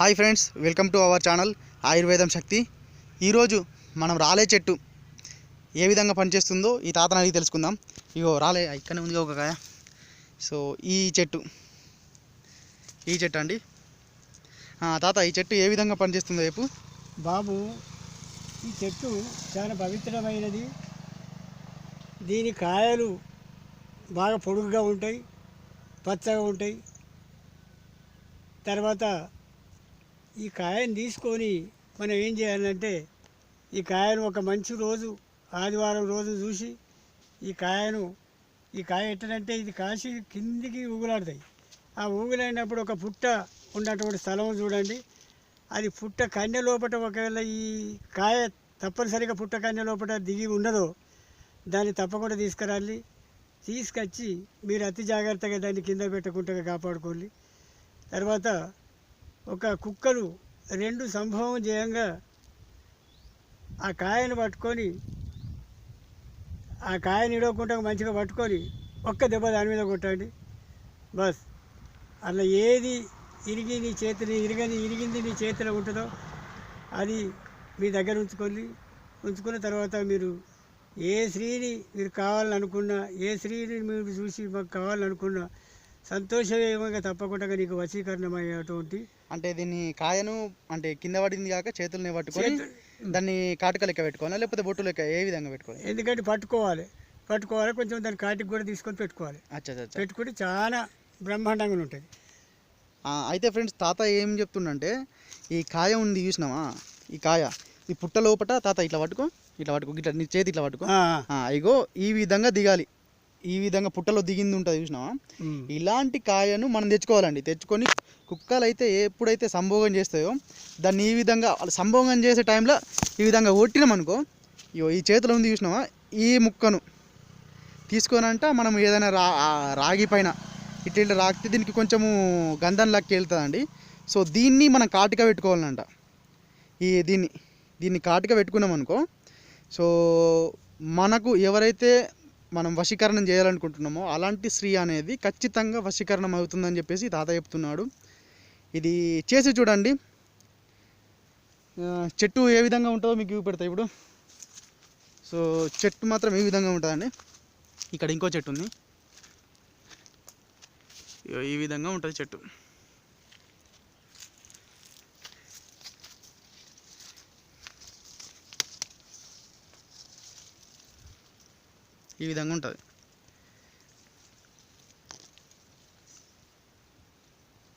Hi friends welcome to our channel Ayurvedam Shakti. ఈరోజు మనం రాలే చెట్టు ఏ విధంగా పనిచేస్తుందో ఈ తాతను అడిగి తెలుసుకుందాం. ఇగో రాలే ఇక్కడనే ఉంది ఒక కాయ. సో ఈ చెట్టు. ఈ చెట్టు అండి. తాత ఈ చెట్టు ఏ విధంగా పనిచేస్తుందో రేపు బాబు ఈ చెట్టు చాలా పవిత్రమైనది. దీని కాయలు బాగా పొడుగుగా ఉంటాయి పచ్చగా ఉంటాయి. తర్వాత ఈ కాయను తీసుకొని మనం ఏం చేయాలంటే ఈ కాయను ఒక మంచి రోజు ఆదివారం రోజు చూసి ఈ కాయను ఈ కాయ ఎట్టనంటే ఇది కాసి కిందికి ఊగులాడతాయి. ఆ ఊగులైనప్పుడు ఒక పుట్ట ఉన్నటువంటి స్థలం చూడండి. అది పుట్ట కన్య లోపల ఒకవేళ ఈ కాయ తప్పనిసరిగా పుట్ట కన్య లోపల దిగి ఉండదో దాన్ని తప్పకుండా తీసుకురాలి తీసుకొచ్చి మీరు అతి జాగ్రత్తగా దాన్ని కింద పెట్టకుండా కాపాడుకోవాలి తర్వాత ఒక కుక్కలు రెండు సంభవం చేయంగా ఆ కాయను పట్టుకొని ఆ కాయని ఇడవకుండా మంచిగా పట్టుకొని ఒక్క దెబ్బ దాని మీద కొట్టండి. బస్. అలా ఏది ఇరిగి నీ చేతిని ఇరిగని ఇరిగింది నీ చేతిలో ఉంటుందో అది మీ దగ్గర ఉంచుకొని ఉంచుకున్న తర్వాత మీరు ఏ స్త్రీని మీరు కావాలని అనుకున్నా ఏ స్త్రీని మీరు చూసి మాకు కావాలనుకున్నా సంతోషమేమంగా తప్పకుండా నీకు వశీకరణమయ్యేటువంటి అంటే దీన్ని కాయను అంటే కింద పడింది కాక చేతుల్ని పట్టుకొని దాన్ని కాటుక లెక్క పెట్టుకోవాలా? లేకపోతే బొట్టు లెక్క ఏ విధంగా పెట్టుకోవాలి? ఎందుకంటే పట్టుకోవాలి. పట్టుకోవాలి కొంచెం దాని కాటికి కూడా తీసుకొని పెట్టుకోవాలి. పెట్టుకుంటే చాలా బ్రహ్మాండంగా ఉంటుంది అయితే ఫ్రెండ్స్ తాత ఏం చెప్తుండంటే ఈ కాయ ఉంది చూసినావా? ఈ కాయ ఈ పుట్ట లోపట తాత ఇట్లా పట్టుకో ఇట్లా పట్టుకో ఇట్లా నీ చేతి ఇట్లా పట్టుకో. ఇగో ఈ విధంగా దిగాలి. ఈ విధంగా పుట్టలో దిగింది ఉంటుంది చూసినావా. ఇలాంటి కాయను మనం తెచ్చుకోవాలండి. తెచ్చుకొని కుక్కలు అయితే ఎప్పుడైతే సంభోగం చేస్తాయో దాన్ని ఈ విధంగా సంభోగం చేసే టైంలో ఈ విధంగా కొట్టినాం అనుకో ఇగో ఈ చేతిలో ఉంది చూసినావా? ఈ ముక్కను తీసుకొనంట మనం ఏదైనా రా రాగి పైన ఇట్లా ఇట్లా రాకితే దీనికి కొంచెము గంధం లెక్క వెళ్తుందండి. సో దీన్ని మనం కాటుక పెట్టుకోవాలంట. ఈ దీన్ని దీన్ని కాటుక పెట్టుకున్నాం అనుకో సో మనకు ఎవరైతే మనం వశీకరణం చేయాలనుకుంటున్నామో అలాంటి స్త్రీ అనేది ఖచ్చితంగా వశీకరణం అవుతుందని చెప్పేసి తాత చెప్తున్నాడు. ఇది చేసి చూడండి. చెట్టు ఏ విధంగా ఉంటుందో మీకు చూపెడతా ఇప్పుడు. సో చెట్టు మాత్రం ఏ విధంగా ఉంటుందండి? ఇక్కడ ఇంకో చెట్టు ఉంది. ఈ విధంగా ఉంటుంది చెట్టు. ఈ విధంగా ఉంటుంది.